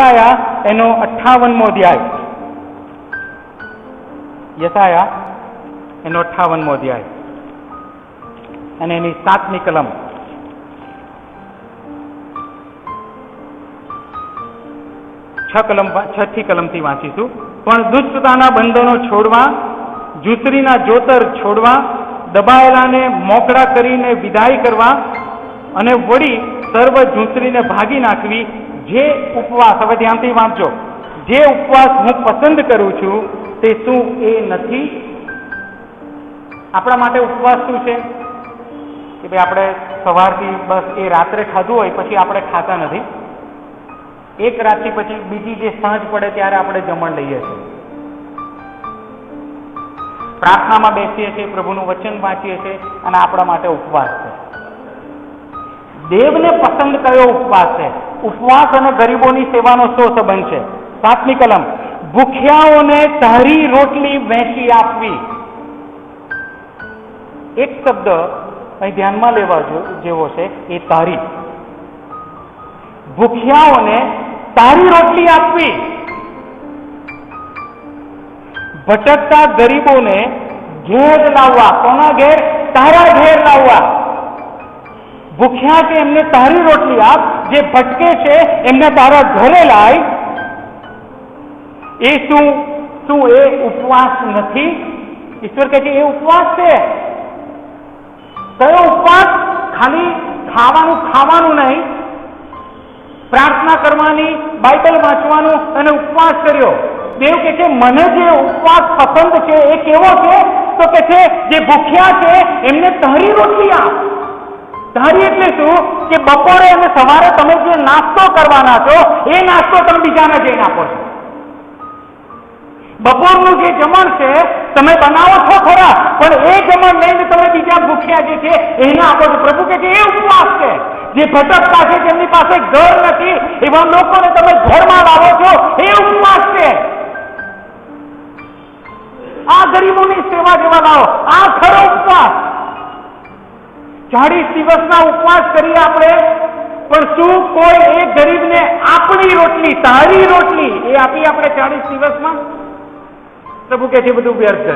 યસાયા એનો અઠાવનમો અધ્યાય. યસાયા એનો અઠાવનમો અધ્યાય. અને એની સાતમી કલમ. છ કલમ છ થી કલમથી વાંચીશું. પણ દુષ્ટતાના બંધનો છોડવા જુસરીના જોતર છોડવા, દબાયેલાને મોકળા કરીને વિદાય કરવા અને વળી સર્વ જૂસરીને ભાગી નાખવી જે ઉપવાસ, હવે ધ્યાનથી વાંચજો. જે ઉપવાસ હું પસંદ કરું છું, તે શું એ નથી? આપણા માટે ઉપવાસ શું છે? કે ભાઈ આપણે સવારથી બસ એ રાત્રે ખાધું હોય, પછી આપણે ખાતા નથી. એક રાતથી પછી બીજી જે સાંજ પડે ત્યારે આપણે જમણ લઈએ છીએ. પ્રાર્થનામાં બેસીએ છીએ, પ્રભુનું વચન વાંચીએ છીએ અને આપણા માટે ઉપવાસ છે. દેવને પસંદ કયો ઉપવાસ છે? ઉપવાસ અને ગરીબોની સેવાનો શો સંબંધ છે? સાતમી કલમ, ભૂખ્યાઓને તારી રોટલી વહેંચી આપવી. એક શબ્દ અહીં ધ્યાનમાં લેવા જેવો છે, એ તારી ભૂખ્યાઓને તારી રોટલી આપવી. ભટકતા ગરીબોને ઘેર લાવવા. કોના ઘેર? તારા ઘેર લાવવા. ભૂખ્યા કે એમને તારી રોટલી આપ? જે ભટકે છે, એમને તારા ઘરે લાય. એ શું શું એ ઉપવાસ નથી? ઈશ્વર કહે છે, એ ઉપવાસ છે. કયો ઉપવાસ? ખાલી ખાવાનું ખાવાનું નહીં. પ્રાર્થના કરવાની, બાઇબલ વાંચવાનું અને ઉપવાસ કર્યો. દેવ કે છે, મને જે ઉપવાસ પસંદ છે, એ કેવો છે? તો કે છે, જે ભૂખ્યા છે, એમને તહરી રોટલી આપ. તારી એટલે શું કે બપોરે અને સવારે તમે જે નાસ્તો કરવાના છો, એ નાસ્તો તમે બીજાને જઈને આપો છો. બપોરનું જે જમણ છે, તમે બનાવો છો ખરા પણ એ જમણ લઈને તમે બીજા ભૂખ્યા જે છે, એને આપો છો. પ્રભુ કે એ ઉપવાસ છે. જે ભટકતા છે જેમની પાસે ઘર નથી, એવા લોકોને તમે ઘરમાં લાવો છો, એ ઉપવાસ છે. આ ગરીબોની સેવા જેવા લાવો. આ ખરો ઉપવાસ. ચાળીસ દિવસના ઉપવાસ કરીએ આપણે. પણ શું કોઈ એ ગરીબને આપણી રોટલી, તારી રોટલી, એ આપી આપણે ચાળીસ દિવસમાં? પ્રભુ કે છે બધું વ્યર્થ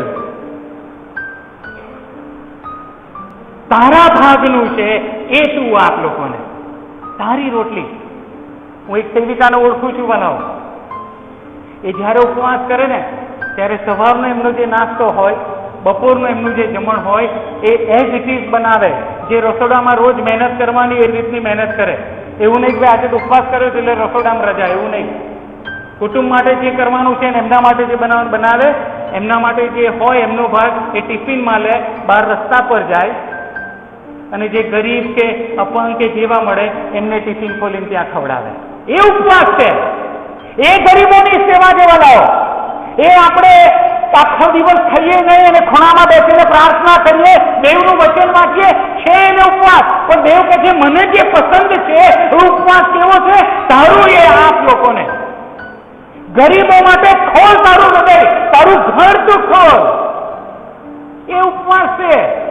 તારા ભાગનું છે એ તું આપ લોકોને. તારી રોટલી. હું એક સેવિકાને ઓળખું છું, બનાવો. એ જ્યારે ઉપવાસ કરે ને, ત્યારે સવારનો એમનો જે નાસ્તો હોય બપોરનું એમનું જે જમણ હોય, એ એઝ ઇટ ઇઝ બનાવે. જે રસોડામાં રોજ મહેનત કરવાની એ રીતની મહેનત કરે. એવું નહીં કે આજે તો ઉપવાસ કર્યો છે એટલે રસોડામાં રજા, એવું નહીં. કુટુંબ માટે જે કરવાનું છે ને એમના માટે જે બનાવવાનું બનાવે, એમના માટે જે હોય એમનો ભાગ એ ટિફિનમાં લે, બહાર રસ્તા પર જાય અને જે ગરીબ કે અપંગ કે જેવા મળે, એમને ટિફિન ખોલીને ત્યાં ખવડાવે. એ ઉપવાસ છે. એ ગરીબોની સેવા જેવા લાવો. એ આપણે આખો દિવસ ખાઈએ નહીં અને ખૂણામાં બેસીને પ્રાર્થના કરીએ, દેવનું વચન વાંચીએ, છે એને ઉપવાસ. પણ દેવ કહે છે, મને જે પસંદ છે, એ ઉપવાસ કેવો છે? તારું એ આપ લોકોને. ગરીબો માટે ખોલ તારું હૃદય. તારું ઘર તું ખોલ. એ ઉપવાસ છે.